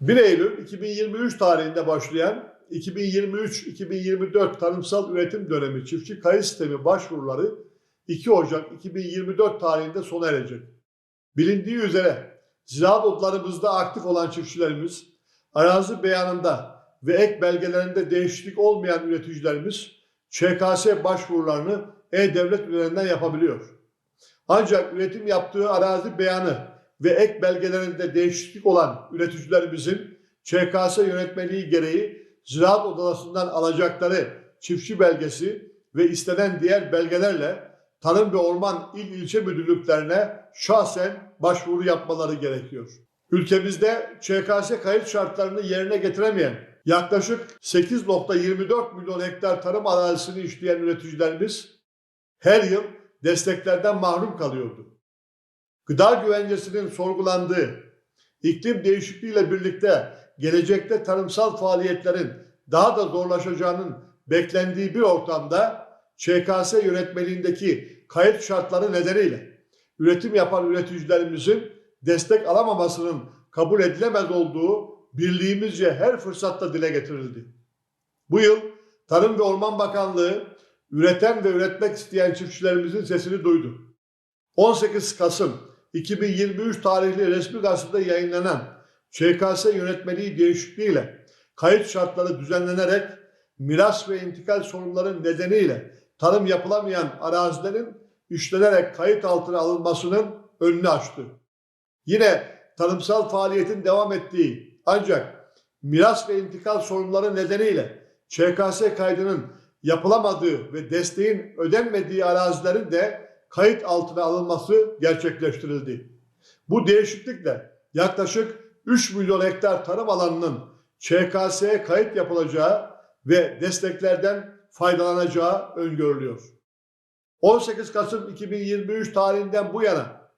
1 Eylül 2023 tarihinde başlayan 2023-2024 tarımsal üretim dönemi çiftçi kayıt sistemi başvuruları 2 Ocak 2024 tarihinde sona erecek. Bilindiği üzere ziraat otlarımızda aktif olan çiftçilerimiz, arazi beyanında ve ek belgelerinde değişiklik olmayan üreticilerimiz ÇKS başvurularını E-Devlet üzerinden yapabiliyor. Ancak üretim yaptığı arazi beyanı ve ek belgelerinde değişiklik olan üreticilerimizin ÇKS yönetmeliği gereği Ziraat Odası'ndan alacakları çiftçi belgesi ve istenen diğer belgelerle Tarım ve Orman İl İlçe Müdürlüklerine şahsen başvuru yapmaları gerekiyor. Ülkemizde ÇKS kayıt şartlarını yerine getiremeyen yaklaşık 8.24 milyon hektar tarım arazisini işleyen üreticilerimiz her yıl desteklerden mahrum kalıyordu. Gıda güvencesinin sorgulandığı, iklim değişikliğiyle birlikte gelecekte tarımsal faaliyetlerin daha da zorlaşacağının beklendiği bir ortamda ÇKS yönetmeliğindeki kayıt şartları nedeniyle üretim yapan üreticilerimizin destek alamamasının kabul edilemez olduğu birliğimizce her fırsatta dile getirildi. Bu yıl Tarım ve Orman Bakanlığı üreten ve üretmek isteyen çiftçilerimizin sesini duydu. 18 Kasım 2023 tarihli resmi gazetede yayınlanan ÇKS yönetmeliği değişikliğiyle kayıt şartları düzenlenerek miras ve intikal sorunları nedeniyle tarım yapılamayan arazilerin işlenerek kayıt altına alınmasının önünü açtı. Yine tarımsal faaliyetin devam ettiği ancak miras ve intikal sorunları nedeniyle ÇKS kaydının yapılamadığı ve desteğin ödenmediği arazilerin de kayıt altına alınması gerçekleştirildi. Bu değişiklikle yaklaşık 3 milyon hektar tarım alanının ÇKS'ye kayıt yapılacağı ve desteklerden faydalanacağı öngörülüyor. 18 Kasım 2023 tarihinden bu yana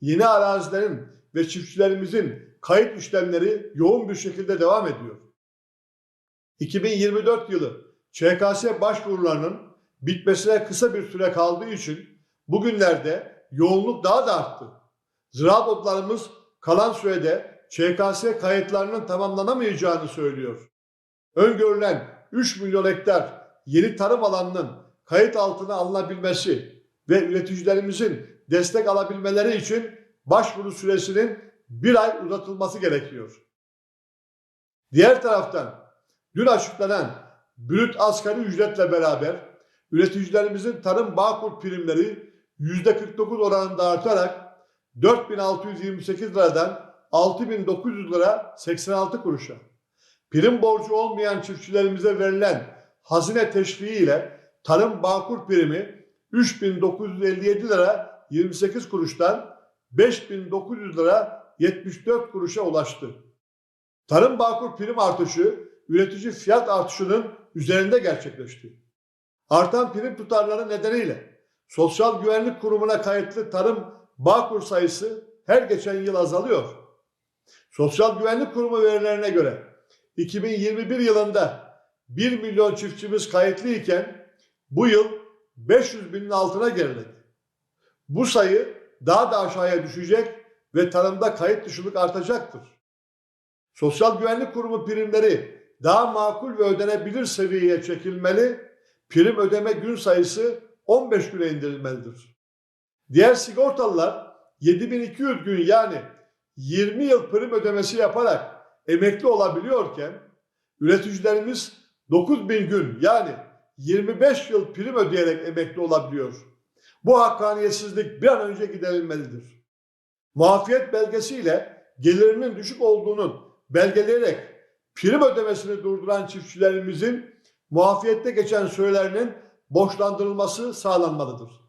yeni arazilerin ve çiftçilerimizin kayıt işlemleri yoğun bir şekilde devam ediyor. 2024 yılı ÇKS başvurularının bitmesine kısa bir süre kaldığı için bugünlerde yoğunluk daha da arttı. Ziraat otlarımız kalan sürede ÇKS kayıtlarının tamamlanamayacağını söylüyor. Öngörülen 3 milyon hektar yeni tarım alanının kayıt altına alınabilmesi ve üreticilerimizin destek alabilmeleri için başvuru süresinin bir ay uzatılması gerekiyor. Diğer taraftan dün açıklanan brüt asgari ücretle beraber üreticilerimizin tarım bağkur primleri %49 oranında artarak 4628 liradan 6900 lira 86 kuruşa. Prim borcu olmayan çiftçilerimize verilen hazine teşviği ile tarım bağkur primi 3957 lira 28 kuruştan 5900 lira 74 kuruşa ulaştı. Tarım bağkur prim artışı üretici fiyat artışının üzerinde gerçekleşti. Artan prim tutarları nedeniyle Sosyal Güvenlik Kurumu'na kayıtlı tarım bağkur sayısı her geçen yıl azalıyor. Sosyal Güvenlik Kurumu verilerine göre 2021 yılında 1 milyon çiftçimiz kayıtlı iken bu yıl 500 binin altına geriledi. Bu sayı daha da aşağıya düşecek ve tarımda kayıt dışılık artacaktır. Sosyal Güvenlik Kurumu primleri daha makul ve ödenebilir seviyeye çekilmeli, prim ödeme gün sayısı 15 güne indirilmelidir. Diğer sigortalılar 7200 gün yani 20 yıl prim ödemesi yaparak emekli olabiliyorken üreticilerimiz 9000 gün yani 25 yıl prim ödeyerek emekli olabiliyor. Bu hakkaniyetsizlik bir an önce giderilmelidir. Muafiyet belgesiyle gelirinin düşük olduğunun belgeleyerek prim ödemesini durduran çiftçilerimizin muafiyette geçen sürelerinin borçlandırılması sağlanmalıdır.